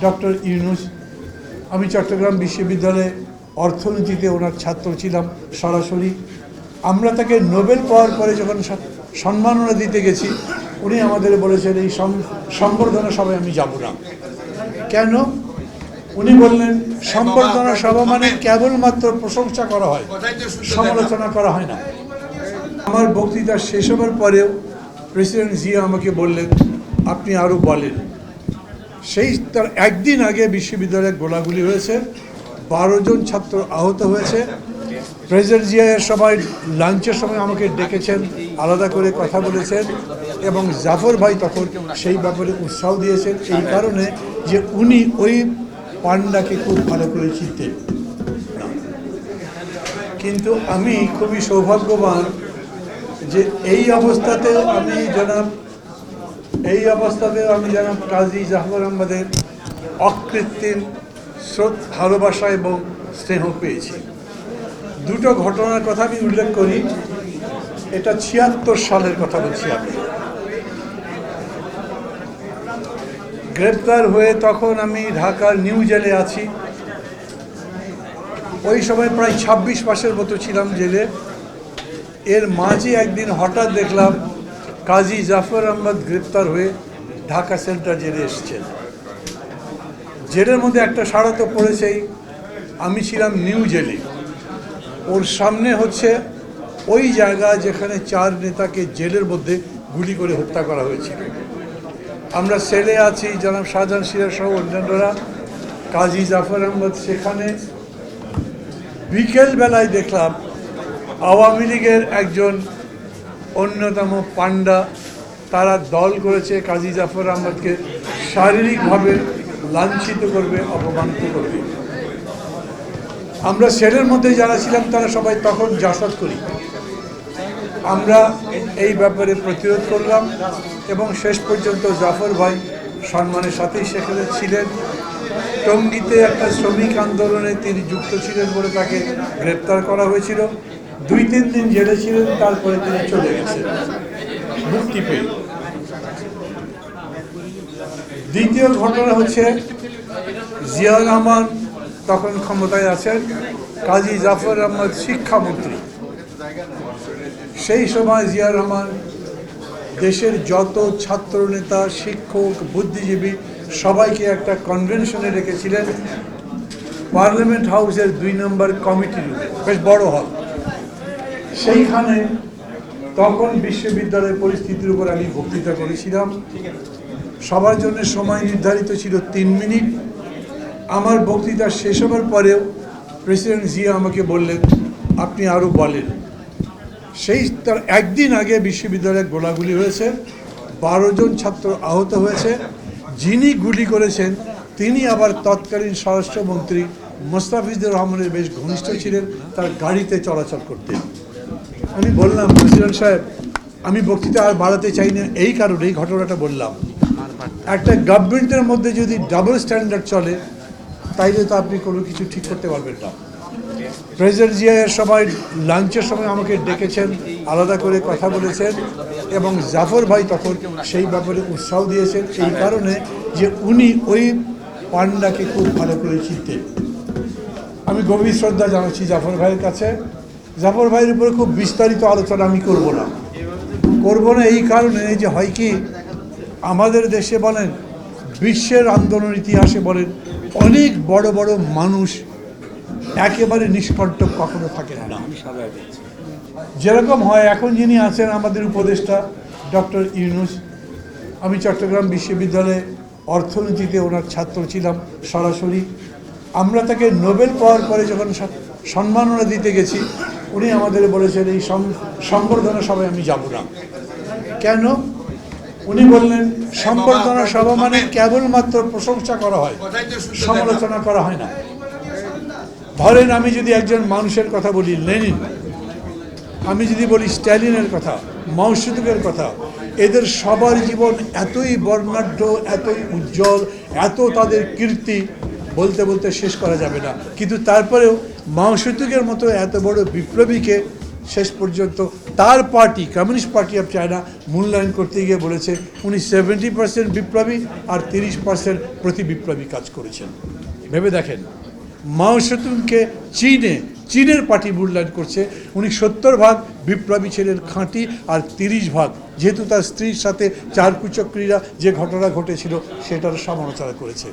Doctor Yunus, আমি চট্টগ্রাম বিশ্ববিদ্যালয়ে অর্থনীতিতে ওনার ছাত্র ছিলাম সরাসরি। আমরা তাকে নোবেল পাওয়ার পরে যখন সম্মাননা দিতে গেছি, উনি আমাদের বলেছেন, এই সম- সম্বর্ধনা সভায় আমি যাব না। কেন? উনি বললেন সম্বর্ধনা সভা মানে কেবলমাত্র প্রশংসা করা হয়, সমালোচনা করা হয় না। আমার বক্তৃতা শেষ হবার পরেও প্রেসিডেন্ট জিয়া আমাকে বললেন, আপনি আরও বলেন। সেই তার একদিন আগে বিশ্ববিদ্যালয়ে গোলাগুলি হয়েছে, বারো জন ছাত্র আহত হয়েছে। প্রেসিডেন্ট জিয়ার সবাই লাঞ্চের সময় আমাকে ডেকেছেন, আলাদা করে কথা বলেছেন এবং জাফর ভাই তখন সেই ব্যাপারে উৎসাহ দিয়েছেন এই কারণে যে উনি ওই পান্ডাকে খুব ভালো করে চিনতেন। কিন্তু আমি খুবই সৌভাগ্যবান যে এই অবস্থাতেও আমি জনাব এই অবস্থাতে আমি জনাব কাজী জাফর আহমদের অকৃত্রিম স্রোত ভালোবাসা এবং স্নেহ পেয়েছি। দুটো ঘটনার কথা আমি উল্লেখ করি। এটা ছিয়াত্তর সালের কথা বলছি আমি। গ্রেপ্তার হয়ে তখন আমি ঢাকার নিউ জেলে আছি। ওই সময় প্রায় ছাব্বিশ মাসের মতো ছিলাম জেলে। এর মাঝে একদিন হঠাৎ দেখলাম কাজী জাফর আহমদ গ্রেপ্তার হয়ে ঢাকা সেন্ট্রাল জেলে এসেছেন। জেলের মধ্যে একটা সাড়া তো পড়েছেই। আমি ছিলাম নিউ জেলে। ওর সামনে হচ্ছে ওই জায়গা যেখানে চার নেতাকে জেলের মধ্যে গুলি করে হত্যা করা হয়েছিল। আমরা সেলে আছি, জনাব শাহজাহান সিরাজ সহ অন্যান্যরা। কাজী জাফর আহমদ সেখানে। বিকেল বেলায় দেখলাম আওয়ামী লীগের একজন অন্যতম পান্ডা তারা দল করেছে কাজী জাফর আহমদকে শারীরিকভাবে লাঞ্ছিত করবে, অপমানিত করবে। আমরা সেলের মধ্যে যারা ছিলাম, তারা সবাই তখন জাসদ করি। আমরা এই ব্যাপারে প্রতিরোধ করলাম এবং শেষ পর্যন্ত জাফর ভাই সম্মানের সাথেই সেখানে ছিলেন। টঙ্গিতে একটা শ্রমিক আন্দোলনে তিনি যুক্ত ছিলেন বলে তাকে গ্রেপ্তার করা হয়েছিল। দুই তিন দিন জেলে ছিলেন তারপরে তিনি চলে গেছেন। মুক্তি পেয়ে দ্বিতীয় ঘটনা হচ্ছে জিয়াউর রহমান তখন ক্ষমতায় আছেন কাজী জাফর আহমদ শিক্ষামন্ত্রী। সেই সময় জিয়া রহমান দেশের যত ছাত্র নেতা শিক্ষক বুদ্ধিজীবী সবাইকে একটা কনভেনশনে রেখেছিলেন। পার্লামেন্ট হাউসের দুই নম্বর কমিটি রুমে বেশ বড় হল সেইখানে তখন বিশ্ববিদ্যালয়ের পরিস্থিতির উপর আমি বক্তৃতা করেছিলাম। সবার জন্য সময় নির্ধারিত ছিল তিন মিনিট। আমার বক্তৃতা শেষ হবার পরেও প্রেসিডেন্ট জিয়া আমাকে বললেন, আপনি আরও বলেন। সেই তার একদিন আগে বিশ্ববিদ্যালয়ে গোলাগুলি হয়েছে। বারো জন ছাত্র আহত হয়েছে। যিনি গুলি করেছেন, তিনি আবার তৎকালীন স্বরাষ্ট্রমন্ত্রী মোস্তাফিজুর রহমানের বেশ ঘনিষ্ঠ ছিলেন। তার গাড়িতে চলাচল করতেন। আমি বললাম, প্রেসিডেন্ট সাহেব, আমি বক্তৃতা আর বাড়াতে চাই না, এই কারণে এই ঘটনাটা বললাম। একটা গভর্নমেন্টের মধ্যে যদি ডাবল স্ট্যান্ডার্ড চলে, তাইলে তো আপনি কোনো কিছু ঠিক করতে পারবেন না। প্রেসিডেন্ট জিয়ার সবাই লাঞ্চের সময় আমাকে ডেকেছেন, আলাদা করে কথা বলেছেন, এবং জাফর ভাই তখন সেই ব্যাপারে উৎসাহ দিয়েছেন এই কারণে যে উনি ওই পান্ডাকে খুব ভালো করে চিনতেন। আমি গভীর শ্রদ্ধা জানাচ্ছি জাফর ভাইয়ের কাছে। জাফর ভাইয়ের উপরে খুব বিস্তারিত আলোচনা আমি করব না। করব না এই কারণে যে হয় কি, আমাদের দেশে বলেন, বিশ্বের আন্দোলন ইতিহাসে বলেন, অনেক বড় বড় মানুষ একেবারে নিষ্কণ্টক কখনো থাকে না। যেরকম হয় এখন যিনি আছেন আমাদের উপদেষ্টা ডক্টর ইউনুস, আমি চট্টগ্রাম বিশ্ববিদ্যালয়ে অর্থনীতিতে ওনার ছাত্র ছিলাম সরাসরি। আমরা তাকে নোবেল পাওয়ার পরে যখন সম্মাননা দিতে গেছি উনি আমাদের বলেছেন, এই সম- সম্বর্ধনা সভায় আমি যাব না। কেন? উনি বললেন, সম্বর্ধনা সভা মানে কেবলমাত্র প্রশংসা করা হয়, সমালোচনা করা হয় না। ধরেন আমি যদি একজন মানুষের কথা বলি, লেনিন। আমি যদি বলি, স্ট্যালিনের কথা মাউসেতুকের কথা, এদের সবার জীবন এতই বর্ণাঢ্য, এতই উজ্জ্বল, এত তাদের কীর্তি। বলতে বলতে শেষ করা যাবে না। কিন্তু তারপরেও মাউসেতুকের মতো এত বড় বিপ্লবীকে শেষ পর্যন্ত তার party, communist party of China মূল্যায়ন করতে গিয়ে বলেছে, উনি সেভেন্টি পার্সেন্ট বিপ্লবী আর তিরিশ পার্সেন্ট প্রতি বিপ্লবী কাজ করেছেন। ভেবে দেখেন মাও সেতুংকে চীনে, চীনের পার্টি মূল্যায়ন করছে, উনি সত্তর ভাগ বিপ্লবী ছিলেন খাঁটি আর তিরিশ ভাগ। যেহেতু তার স্ত্রীর সাথে চার কুচক্রীরা যে ঘটনা ঘটেছিল, সেটার সমালোচনা করেছে।